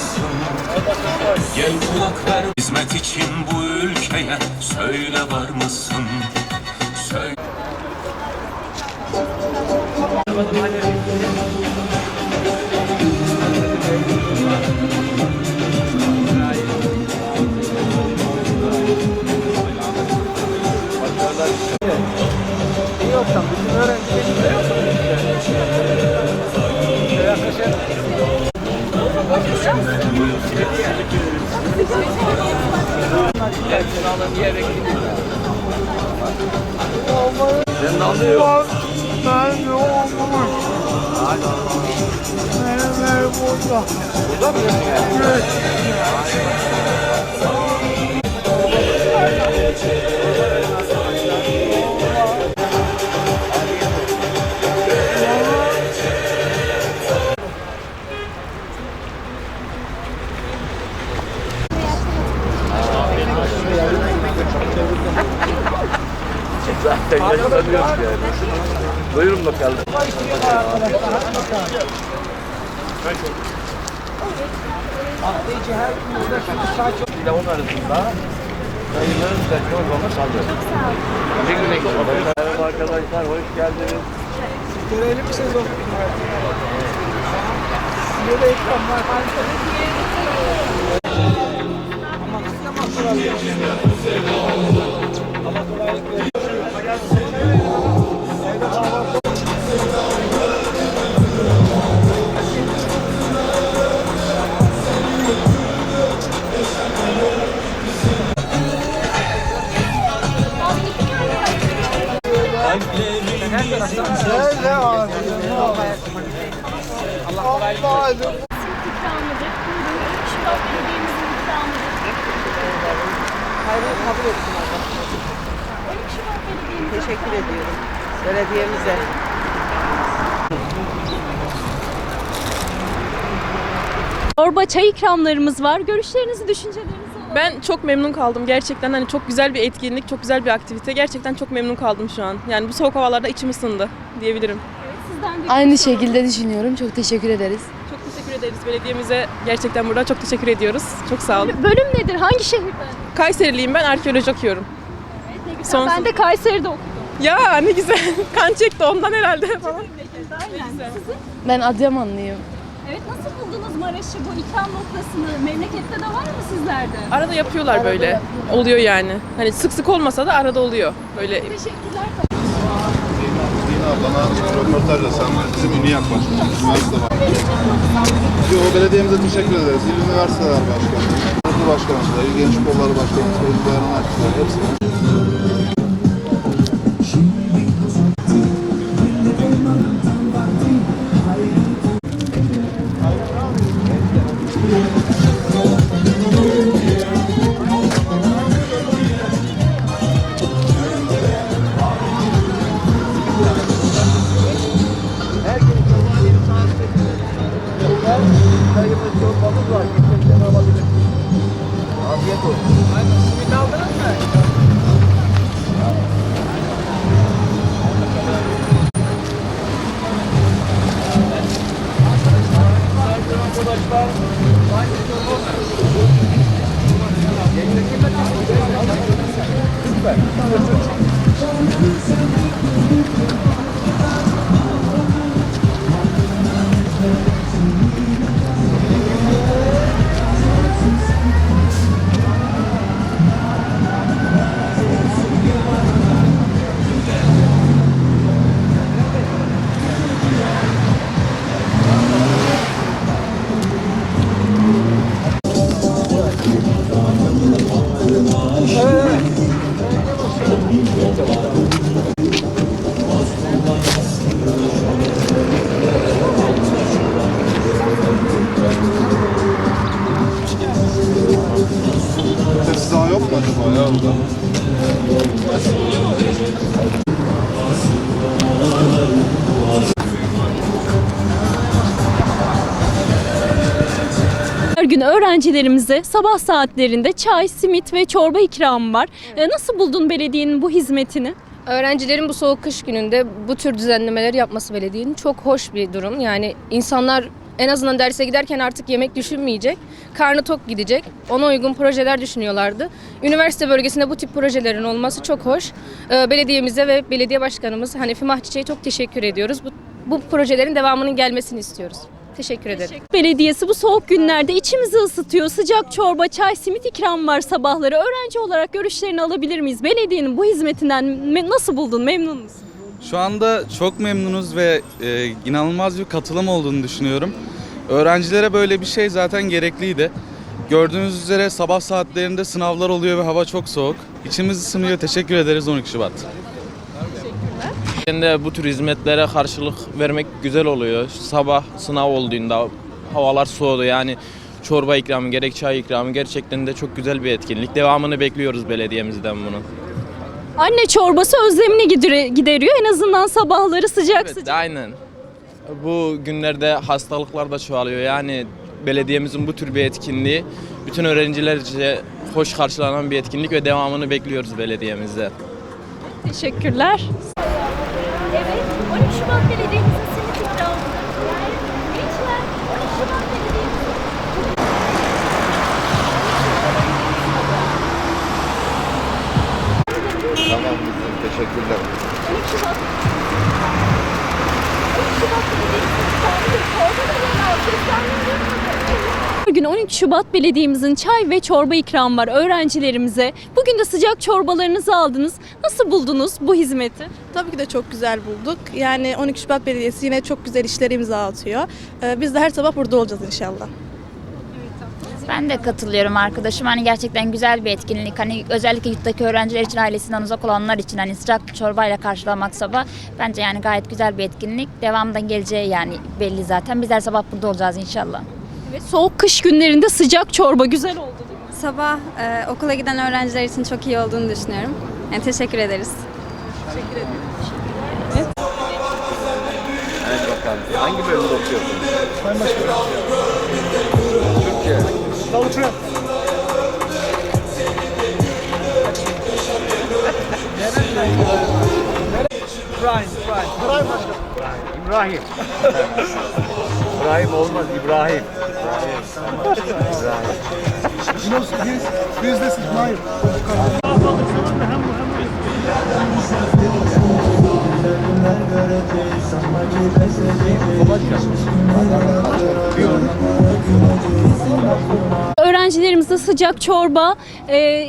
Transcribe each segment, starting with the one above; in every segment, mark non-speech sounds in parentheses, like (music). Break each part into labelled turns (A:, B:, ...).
A: Mısın? Gel kulak ver Hizmet için bu ülkeye Söyle var mısın? Söyle
B: Sen de alıyor.
C: Ben de olmamış. Benim ev burada.
B: Burada yaşlanıyoruz yani. Buyurun bakalım.
C: Hafta içi her gün burada sekiz saat çok
B: ile on arasında sayıları düzenli olmama sağlıyor. Bir gün eksik Merhaba arkadaşlar, hoş geldiniz.
C: görelim mi sezon? Size de ekranlar harika. Ama ama
D: Hayırlı kabul etsin Allah.
E: 12 Şubat Belediye'mizin
D: Teşekkür ediyorum. Belediyemize.
E: Çorba çay ikramlarımız var. Görüşlerinizi, düşüncelerinizi alalım.
F: Ben çok memnun kaldım gerçekten. Hani çok güzel bir etkinlik, çok güzel bir aktivite. Gerçekten çok memnun kaldım şu an. Yani bu soğuk havalarda içim ısındı diyebilirim.
E: Sizden de
G: Aynı şekilde düşünüyorum. Çok teşekkür ederiz.
F: Çok teşekkür ederiz belediyemize. Gerçekten burada çok teşekkür ediyoruz. Çok sağ olun.
E: Bölüm nedir? Hangi şehirden?
F: Kayseriliyim ben, arkeoloji okuyorum.
E: Evet, ne güzel.
F: Sonsuz-
E: Ben de Kayseri'de okudum.
F: Ya ne güzel. (laughs) kan çekti ondan herhalde falan.
E: Aynen. Sizin?
G: Ben Adıyamanlıyım.
E: Evet, nasıl buldunuz Maraş'ı, bu ikram noktasını? Memlekette de var mı sizlerde?
F: Arada yapıyorlar böyle. Oluyor yani. Hani sık sık olmasa da arada oluyor. Böyle
E: Teşekkürler.
H: Bana röportajla sen bizim üniyak başkanımız, üniversite başkanımız. Yo, belediyemize teşekkür ederiz. İl Üniversiteler Başkanı, Okul Başkanımız, İl Genç Kolları Başkanımız, Feyzi Bayan Akçılar, hepsi.
E: Her gün öğrencilerimize sabah saatlerinde çay, simit ve çorba ikramı var. E, Nasıl buldun belediyenin bu hizmetini?
G: Öğrencilerin bu soğuk kış gününde bu tür düzenlemeleri yapması belediyenin çok hoş bir durum. Yani insanlar En azından derse giderken artık yemek düşünmeyecek. Karnı tok gidecek. Ona uygun projeler düşünüyorlardı. Üniversite bölgesinde bu tip projelerin olması çok hoş. Ee, Belediyemize ve belediye başkanımız Hanefi Mahçiçek'e çok teşekkür ediyoruz. Bu, bu projelerin devamının gelmesini istiyoruz. Teşekkür ederim.
E: Belediyesi bu soğuk günlerde içimizi ısıtıyor. Sıcak çorba, çay, simit ikram var sabahları. Öğrenci olarak görüşlerini alabilir miyiz? Belediyenin bu hizmetinden me- nasıl buldun? Memnun musun?
I: Şu anda çok memnunuz ve e, inanılmaz bir katılım olduğunu düşünüyorum. Öğrencilere böyle bir şey zaten gerekliydi. Gördüğünüz üzere sabah saatlerinde sınavlar oluyor ve hava çok soğuk. İçimiz ısınıyor. Teşekkür ederiz 12 Şubat.
J: de bu tür hizmetlere karşılık vermek güzel oluyor. Sabah sınav olduğunda havalar soğudu yani çorba ikramı gerek çay ikramı gerçekten de çok güzel bir etkinlik. Devamını bekliyoruz belediyemizden bunun.
E: Anne çorbası özlemini gidere- gideriyor. En azından sabahları sıcak
J: Evet
E: sıcak.
J: aynen. Bu günlerde hastalıklar da çoğalıyor yani belediyemizin bu tür bir etkinliği bütün öğrencilerce hoş karşılanan bir etkinlik ve devamını bekliyoruz belediyemizde.
E: Teşekkürler. Evet, 12 Şubat Belediye'mizin Bugün 12 Şubat Belediye'mizin çay ve çorba ikramı var öğrencilerimize. Bugün de sıcak çorbalarınızı aldınız. Nasıl buldunuz bu hizmeti?
F: Tabii ki de çok güzel bulduk. Yani 12 Şubat Belediyesi yine çok güzel işleri imza atıyor. Ee, Biz de her sabah burada olacağız inşallah.
K: Ben de katılıyorum arkadaşım. Hani gerçekten güzel bir etkinlik. Hani özellikle yurttaki öğrenciler için, ailesinden uzak olanlar için hani sıcak çorbayla karşılamak sabah bence yani gayet güzel bir etkinlik. Devamında geleceği yani belli zaten. Biz her sabah burada olacağız inşallah.
E: Evet, soğuk kış günlerinde sıcak çorba güzel oldu. değil mi?
G: Sabah e, okula giden öğrenciler için çok iyi olduğunu düşünüyorum. Yani teşekkür ederiz.
B: Hadi bakalım. Hangi bölümde okuyorsunuz? Ben başkanım. Türkçe. İbrahim. İbrahim olmaz, İbrahim. İbrahim.
E: Öğrencilerimize sıcak çorba, e,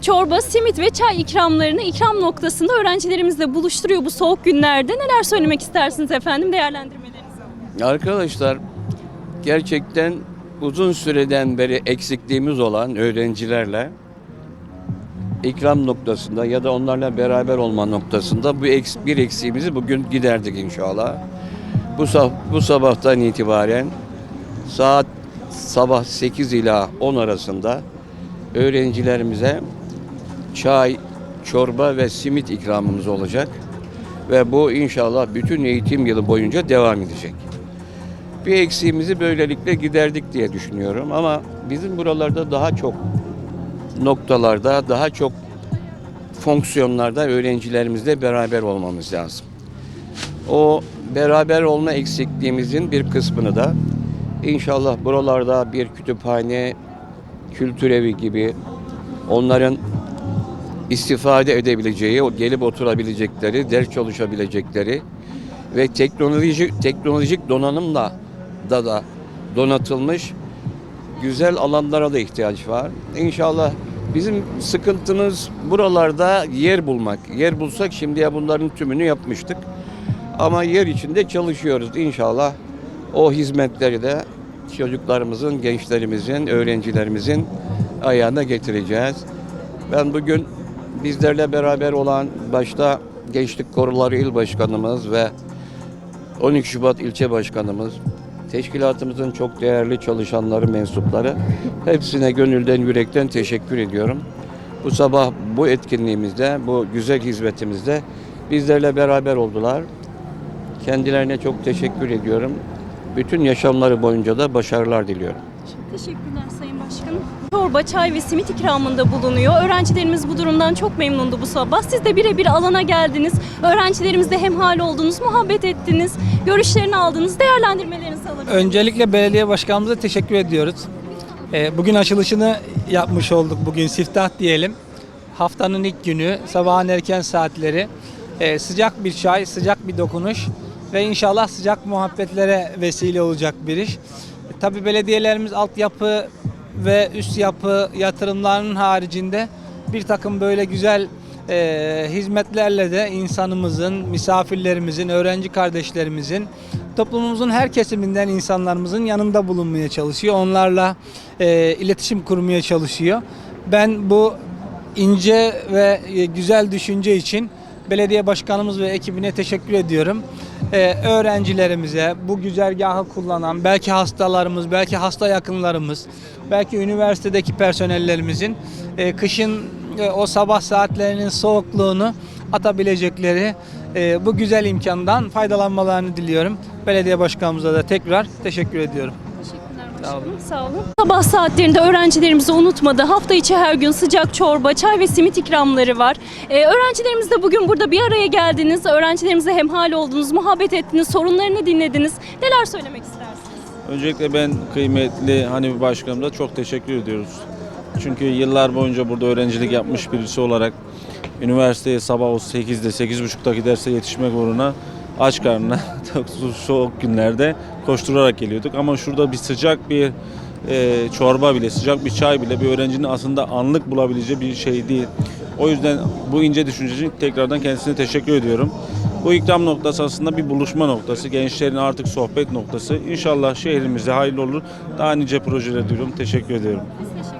E: çorba, simit ve çay ikramlarını ikram noktasında öğrencilerimizle buluşturuyor bu soğuk günlerde. Neler söylemek istersiniz efendim değerlendirmelerinizi?
L: Arkadaşlar gerçekten uzun süreden beri eksikliğimiz olan öğrencilerle ikram noktasında ya da onlarla beraber olma noktasında bu eks, bir eksiğimizi bugün giderdik inşallah. Bu, bu sabahtan itibaren saat sabah 8 ila 10 arasında öğrencilerimize çay, çorba ve simit ikramımız olacak. Ve bu inşallah bütün eğitim yılı boyunca devam edecek. Bir eksiğimizi böylelikle giderdik diye düşünüyorum ama bizim buralarda daha çok noktalarda, daha çok fonksiyonlarda öğrencilerimizle beraber olmamız lazım. O beraber olma eksikliğimizin bir kısmını da inşallah buralarda bir kütüphane, kültür evi gibi onların istifade edebileceği, gelip oturabilecekleri, ders çalışabilecekleri ve teknolojik teknolojik donanımla da da donatılmış güzel alanlara da ihtiyaç var. İnşallah bizim sıkıntımız buralarda yer bulmak. Yer bulsak şimdiye bunların tümünü yapmıştık. Ama yer içinde çalışıyoruz. İnşallah o hizmetleri de çocuklarımızın, gençlerimizin, öğrencilerimizin ayağına getireceğiz. Ben bugün bizlerle beraber olan başta Gençlik Koruları İl Başkanımız ve 12 Şubat İlçe Başkanımız, teşkilatımızın çok değerli çalışanları, mensupları hepsine gönülden, yürekten teşekkür ediyorum. Bu sabah bu etkinliğimizde, bu güzel hizmetimizde bizlerle beraber oldular. Kendilerine çok teşekkür ediyorum. Bütün yaşamları boyunca da başarılar diliyorum.
E: Teşekkürler Sayın Başkanım. Çorba, çay ve simit ikramında bulunuyor. Öğrencilerimiz bu durumdan çok memnundu bu sabah. Siz de birebir alana geldiniz. Öğrencilerimizle hemhal oldunuz, muhabbet ettiniz, görüşlerini aldınız. Değerlendirmelerinizi alabilir
C: Öncelikle belediye başkanımıza teşekkür ediyoruz. Ee, Bugün açılışını yapmış olduk. Bugün siftah diyelim. Haftanın ilk günü, sabahın erken saatleri. Ee, Sıcak bir çay, sıcak bir dokunuş ve inşallah sıcak muhabbetlere vesile olacak bir iş. Tabii belediyelerimiz altyapı ve üst yapı yatırımlarının haricinde bir takım böyle güzel e, hizmetlerle de insanımızın, misafirlerimizin, öğrenci kardeşlerimizin, toplumumuzun her kesiminden insanlarımızın yanında bulunmaya çalışıyor. Onlarla e, iletişim kurmaya çalışıyor. Ben bu ince ve e, güzel düşünce için belediye başkanımız ve ekibine teşekkür ediyorum. Ee, öğrencilerimize bu güzergahı kullanan belki hastalarımız, belki hasta yakınlarımız, belki üniversitedeki personellerimizin e, kışın e, o sabah saatlerinin soğukluğunu atabilecekleri e, bu güzel imkandan faydalanmalarını diliyorum. Belediye başkanımıza da tekrar teşekkür ediyorum. Sağ olun.
E: Sağ olun. Sabah saatlerinde öğrencilerimizi unutmadı. Hafta içi her gün sıcak çorba, çay ve simit ikramları var. Ee, öğrencilerimiz de bugün burada bir araya geldiniz. Öğrencilerimize hemhal oldunuz, muhabbet ettiniz, sorunlarını dinlediniz. Neler söylemek istersiniz?
J: Öncelikle ben kıymetli Hanifi Başkanımıza çok teşekkür ediyoruz. Çünkü yıllar boyunca burada öğrencilik yapmış birisi olarak üniversiteye sabah o 8'de 8.30'daki derse yetişmek uğruna aç karnına (laughs) soğuk günlerde koşturarak geliyorduk. Ama şurada bir sıcak bir e, çorba bile, sıcak bir çay bile bir öğrencinin aslında anlık bulabileceği bir şey değil. O yüzden bu ince düşünce için tekrardan kendisine teşekkür ediyorum. Bu ikram noktası aslında bir buluşma noktası. Gençlerin artık sohbet noktası. İnşallah şehrimize hayırlı olur. Daha nice projeler diyorum. Teşekkür ediyorum.
E: Teşekkür